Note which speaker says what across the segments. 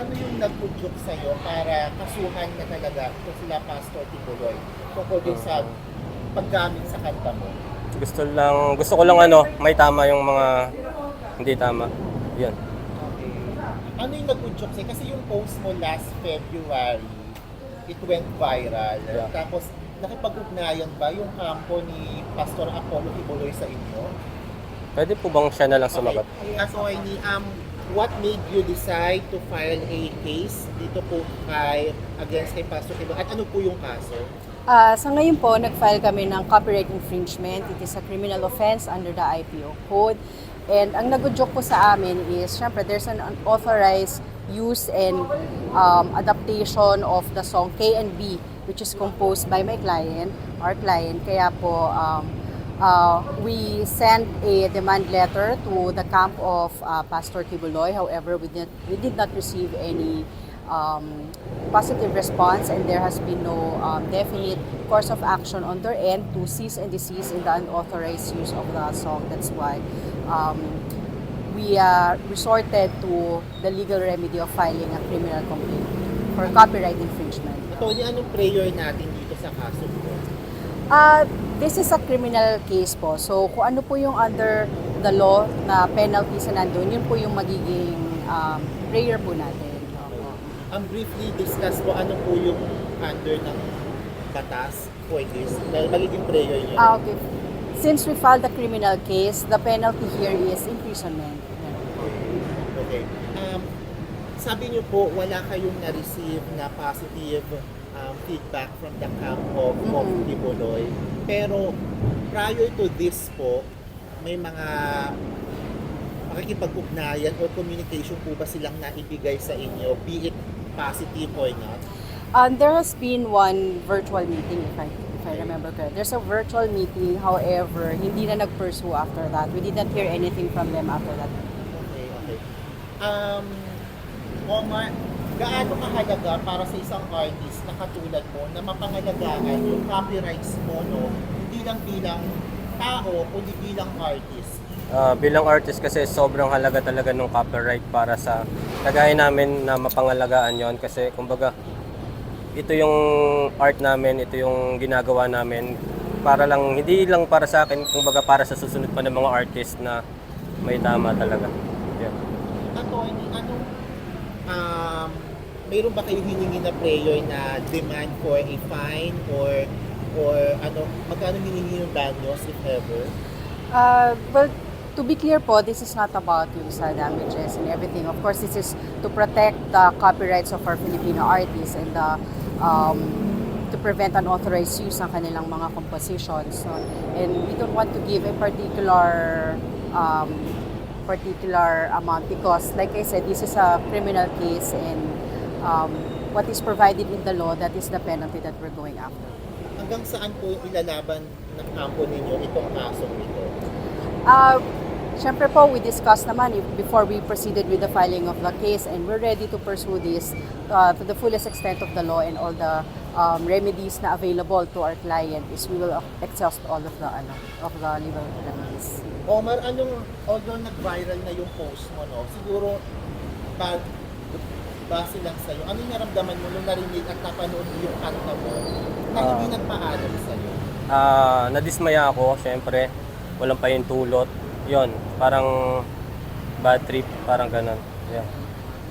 Speaker 1: ano yung nag-udyok sa'yo para kasuhan na talaga ito sila Pastor Tibuloy tungkol din sa paggamit sa kanta mo?
Speaker 2: Gusto lang, gusto ko lang ano, may tama yung mga hindi tama. Yun.
Speaker 1: Okay. Ano yung nag-udyok sa'yo? Kasi yung post mo last February, it went viral.
Speaker 2: Yeah.
Speaker 1: Tapos, nakipag-ugnayan ba yung kampo ni Pastor Apollo Tibuloy sa inyo?
Speaker 2: Pwede po bang siya na lang sumagot?
Speaker 1: Okay. Attorney, um, what made you decide to file a case dito po kay against kay Pastor Tibuloy? At ano po yung kaso?
Speaker 3: Ah, sa ngayon po, nag-file kami ng copyright infringement. It is a criminal offense under the IPO code. And ang nag-joke po sa amin is, syempre, there's an unauthorized use and um, adaptation of the song K which is composed by my client, our client. Kaya po, um, uh, we sent a demand letter to the camp of uh, Pastor Kibuloy. However, we did, we did not receive any um, positive response and there has been no um, definite course of action on their end to cease and desist in the unauthorized use of the song. That's why um, we uh, resorted to the legal remedy of filing a criminal complaint for copyright infringement.
Speaker 1: Attorney, anong prayer natin dito sa kaso mo?
Speaker 3: Uh, this is a criminal case po. So kung ano po yung under the law na penalties na nandun, yun po yung magiging um, prayer po natin. Opo.
Speaker 1: Ang briefly discuss po ano po yung under ng batas for this, dahil magiging prayer niyo.
Speaker 3: Ah, okay. Since we filed a criminal case, the penalty here is imprisonment.
Speaker 1: Okay. Um, sabi niyo po, wala kayong na-receive na positive um, feedback from the camp of, of
Speaker 3: Mhm.
Speaker 1: Tibuloy. Pero prior to this po, may mga makikipag-ugnayan or communication po ba silang naibigay sa inyo, be it positive or not?
Speaker 3: Um, there has been one virtual meeting, if I, if I remember correct. There's a virtual meeting, however, hindi na nag-pursue after that. We did not hear anything from them after that.
Speaker 1: Okay, okay. Um, Omar, gaano kahalaga para sa isang artist na katulad mo na mapangalagaan yung copyrights mo, no? Hindi lang bilang tao, kundi bilang artist.
Speaker 2: Ah, bilang artist kasi sobrang halaga talaga ng copyright para sa kagaya namin na mapangalagaan yon kasi kumbaga ito yung art namin, ito yung ginagawa namin para lang hindi lang para sa akin, kumbaga para sa susunod pa ng mga artist na may tama talaga. Yan.
Speaker 1: Attorney, anong um, mayroon ba kayong hiningi na prayer na demand for a fine or or ano, magkano hiningi yung danyos if ever?
Speaker 3: Uh, well, to be clear po, this is not about yung sa damages and everything. Of course, this is to protect the copyrights of our Filipino artists and the, um, to prevent unauthorized use ng kanilang mga compositions. So, and we don't want to give a particular um, particular amount because, like I said, this is a criminal case and um, what is provided in the law, that is the penalty that we're going after.
Speaker 1: Hanggang saan po ilalaban ng kampo ninyo itong kasong ito?
Speaker 3: Uh, Siyempre po, we discussed naman before we proceeded with the filing of the case and we're ready to pursue this uh, to the fullest extent of the law and all the um, remedies na available to our client is we will exhaust all of the ano, of the legal remedies.
Speaker 1: Omar, anong, although nag-viral na yung post mo, no, siguro, pag base lang sa'yo, ano yung naramdaman mo nung narinig at napanood mo yung kanta mo na hindi
Speaker 2: Ah.
Speaker 1: nagpaalam sa'yo?
Speaker 2: Ah, nadismaya ako, syempre. Walang pahintulot. Yon, parang bad trip, parang ganun. Yeah.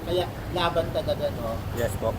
Speaker 1: Kaya laban talaga, no?
Speaker 2: Yes po.